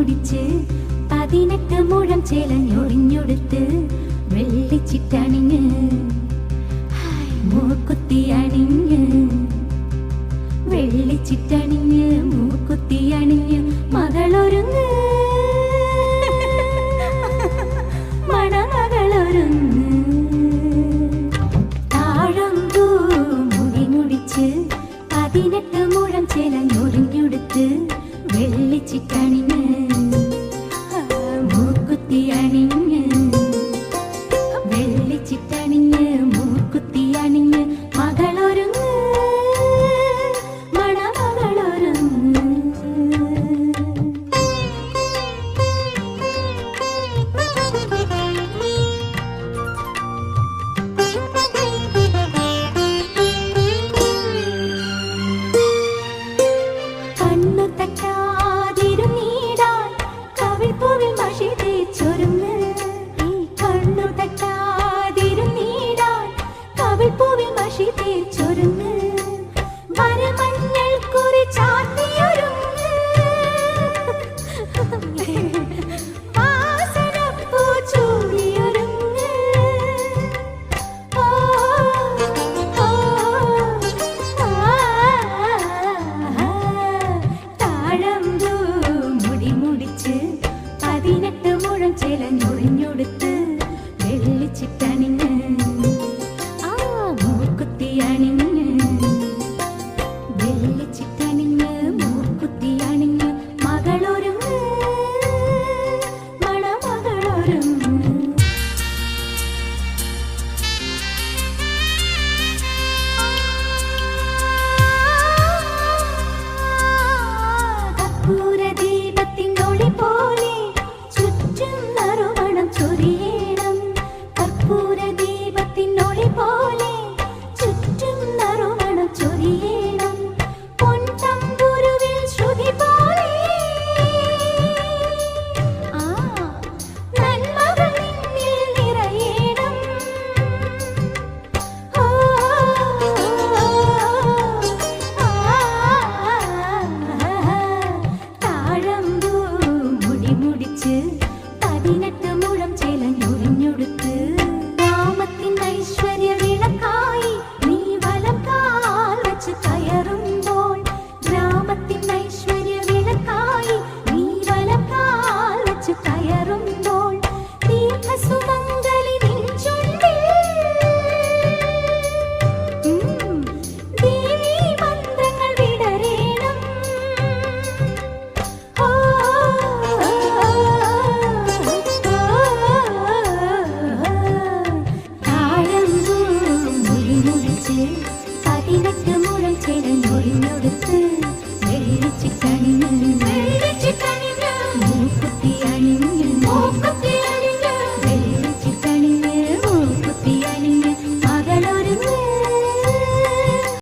കുടിച്ച് പതിനെട്ട് മുഴം ചേലഞ്ഞൊറിഞ്ഞൊടുത്ത് വെള്ളിച്ചിട്ടണിഞ്ഞ് മൂക്കുത്തി അണിഞ്ഞ്. വെള്ളിച്ചിട്ടണിഞ്ഞ് മൂക്കുത്തി അണിഞ്ഞ് മകളൊരുങ്ങ്. മണമകളൊരുങ്ങ്. താഴന്തൂ മുടി മുടിച്ച് പതിനെട്ട് മുഴം ചേലഞ്ഞൊറിഞ്ഞൊടുത്ത് വെള്ളിച്ചിട്ടണി தனி